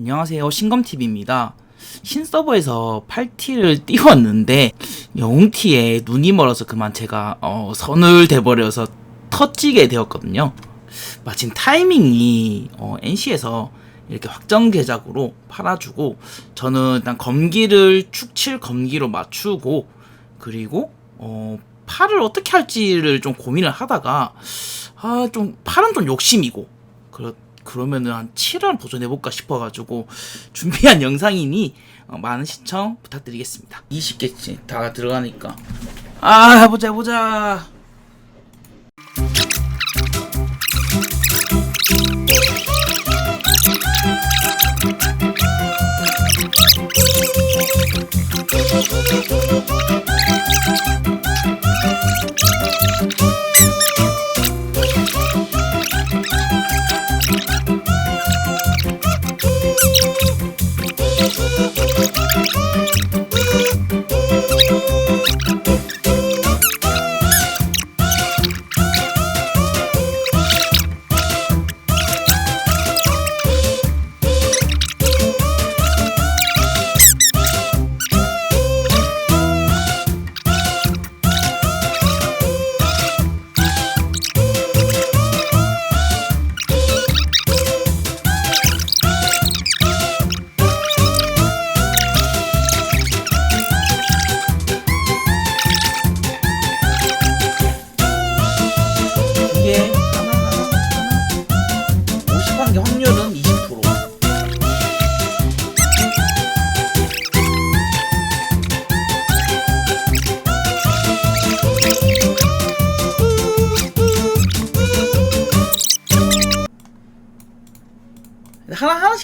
안녕하세요. 신검TV입니다. 신서버에서 8T를 띄웠는데 영웅티에 눈이 멀어서 그만 제가 어, 선을 대버려서 터지게 되었거든요. 마침 타이밍이 어, NC에서 이렇게 확정 제작으로 팔아주고 저는 일단 검기를 축칠 검기로 맞추고 그리고 어, 팔을 어떻게 할지를 좀 고민을 하다가 아 좀 팔은 좀 욕심이고 그렇 그러면은 한 7원 도전해볼까 싶어가지고 준비한 영상이니 어, 많은 시청 부탁드리겠습니다. 20개 다 들어가니까 아 해보자 해보자.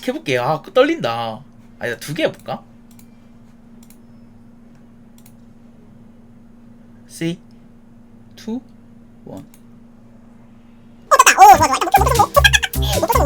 해볼게요. 아, 그 떨린다. 아니다 두개 해볼까? C, 2, 1. 와, 진짜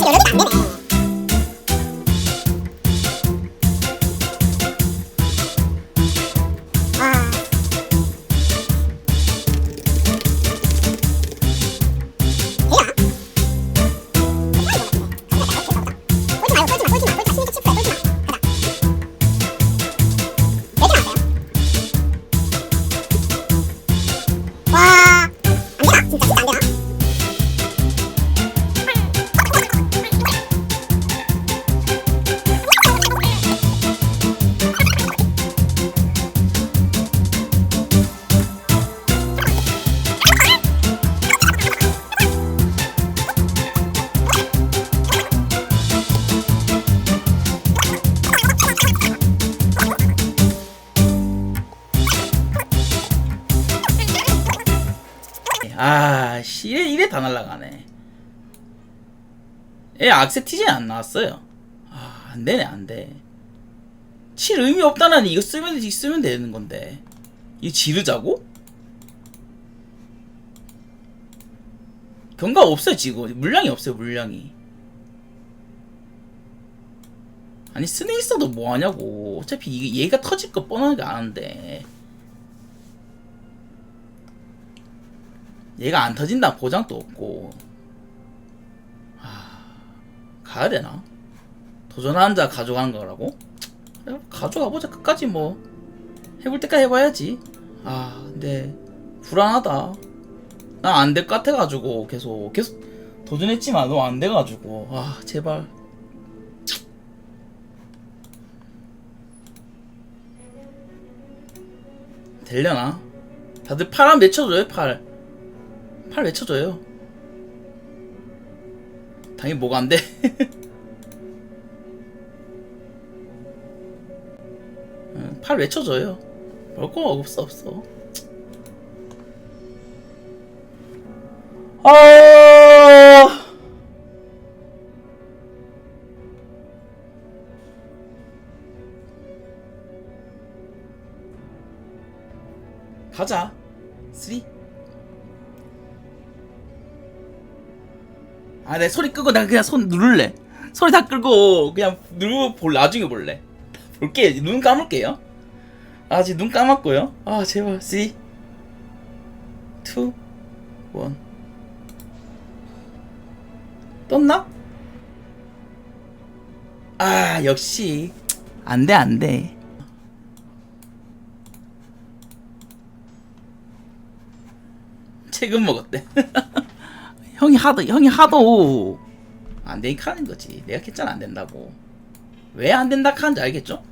연락이 안 되네. 와. 이래 다 날라가네. 얘 악세 티젠 안 나왔어요. 아, 안 되네, 안 돼. 칠 의미 없다는 이거 쓰면, 쓰면 되는 건데. 이거 지르자고? 경과 없어요, 지금. 물량이 없어요, 물량이. 아니, 스네 있어도 뭐하냐고. 어차피 이게 얘가 터질 거 뻔하게 아는데. 얘가 안 터진다. 보장도 없고. 아, 가야 되나? 도전하는 자 가져가는 거라고? 그래, 가져가 보자. 끝까지 뭐. 해볼 때까지 해봐야지. 아 근데 불안하다. 나안될 것 같아가지고 계속 계속 도전했지만 너안 돼가지고. 아 제발. 되려나? 다들 팔 한 맺혀줘요 팔 팔 외쳐줘요. 당연히 뭐가 안 돼. 응, 팔 외쳐줘요. 볼거 없어 없어. 아. 가자. 3. 아, 내 소리 끄고 나 그냥 손 누를래. 소리 다 끄고 그냥 누르고 볼 나중에 볼래. 볼게. 눈 감을게요. 아, 지금 눈 감았고요. 아, 제발. 3 2 1 떴나? 아, 역시 안 돼, 안 돼. 책은 먹었대. 형이 하도 형이 하도 안 되니까 하는 거지. 내가 했잖아 안 된다고. 왜 안 된다 하는지 알겠죠?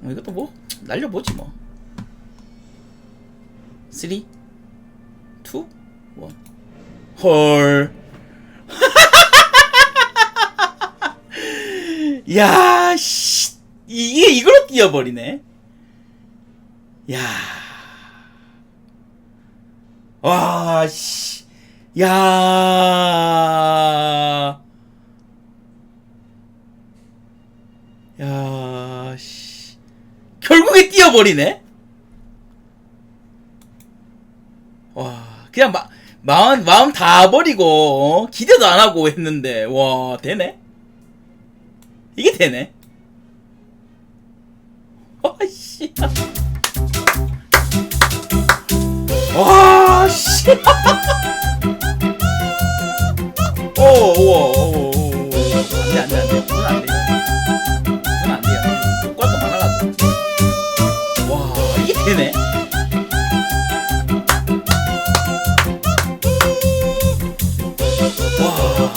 뭐 이것도 뭐 날려보지 뭐. 3 2 1 헐. 야, 씨. 이게 이걸로 뛰어버리네. 야. 와, 씨. 야. 야, 씨. 결국에 뛰어버리네. 와, 그냥 마, 마음, 마음 다 버리고, 어? 기대도 안 하고 했는데, 와, 되네? 이게 되네? 와, 씨. 와, 씨. 오, 우와, 오, 오, 오. 안 돼, 안 돼, 안 돼. 그건 안 돼. 그건 안 돼요. 꽉도 많아가지고. 와, 이게 되네. 와.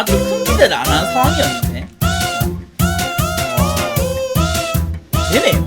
아주 큰 기대를 안 한 상황이었네. 와. 되네요.